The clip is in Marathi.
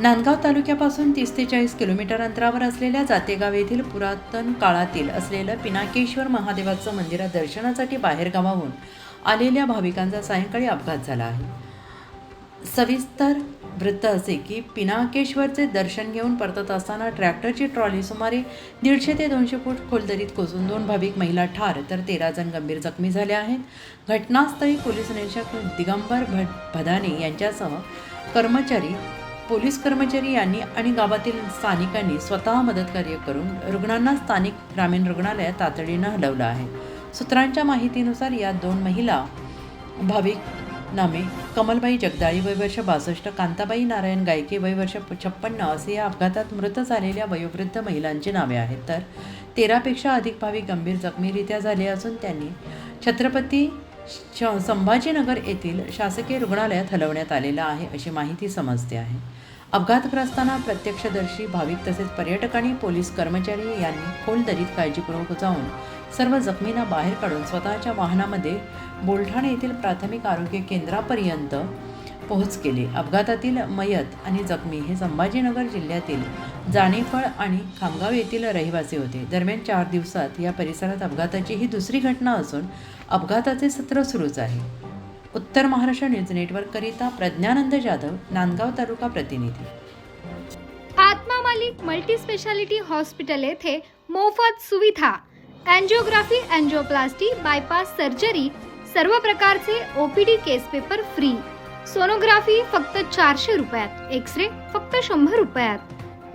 नांदगाव तालुक्यापासून तीस ते चाळीस किलोमीटर अंतरावर असलेल्या जातेगाव येथील पुरातन काळातील असलेलं पिनाकेश्वर महादेवाचं मंदिरात दर्शनासाठी बाहेरगावाहून आलेल्या भाविकांचा सायंकाळी अपघात झाला आहे. सविस्तर वृत्त असे की पिनाकेश्वरचे दर्शन घेऊन परतत असताना ट्रॅक्टरची ट्रॉली सुमारे दीडशे ते दोनशे फूट खोल दरीत कोसळून दोन भाविक महिला ठार तर तेरा जण गंभीर जखमी झाले आहेत. घटनास्थळी पोलीस निरीक्षक दिगंबर भट भदाने यांच्यासह कर्मचारी पोलीस कर्मचारी यांनी आणि गावातील स्थानिकांनी स्वतः मदतकार्य करून रुग्णांना स्थानिक ग्रामीण रुग्णालयात तातडीनं हलवलं आहे. सूत्रांच्या माहितीनुसार या दोन महिला भाविक नामे कमलबाई जगदाळी वय वर्ष बासष्ट कांताबाई नारायण गायके वय वर्ष छप्पन्न असे या अपघातात मृत झालेल्या वयोवृद्ध महिलांची नावे आहेत. तर तेरापेक्षा अधिक भाविक गंभीर जखमीरित्या झाले असून त्यांनी छत्रपती श- संभाजीनगर येथील शासकीय रुग्णालयात हलवण्यात आलेलं आहे अशी माहिती समजते आहे. अपघातग्रस्तांना प्रत्यक्षदर्शी भाविक तसेच पर्यटकांनी पोलीस कर्मचारी यांनी खोल दरीत काळजीपूर्वक जाऊन सर्व जखमींना बाहेर काढून स्वतःच्या वाहनामध्ये बोलठाणे येथील प्राथमिक आरोग्य केंद्रापर्यंत पोहोच केले. अपघातातील मयत आणि जखमी हे संभाजीनगर जिल्ह्यातील जाणेफळ आणि खामगाव येथील रहिवासी होते. दरम्यान चार दिवसात या परिसरात अपघाताची ही दुसरी घटना असून अपघाताचे सत्र सुरूच आहे. उत्तर महाराष्ट्र न्यूज नेटवर्ककरिता प्रज्ञानंद जाधव नांदगाव तालुका प्रतिनिधी. Atma Malik multi speciality hospital येथे मोफत सुविधा अँजिओग्राफी अँजिओप्लास्टी बायपास सर्जरी सर्व प्रकारचे OPD case paper free. Sonography फक्त चारशे रुपयात एक्स रे फक्त शंभर रुपयात.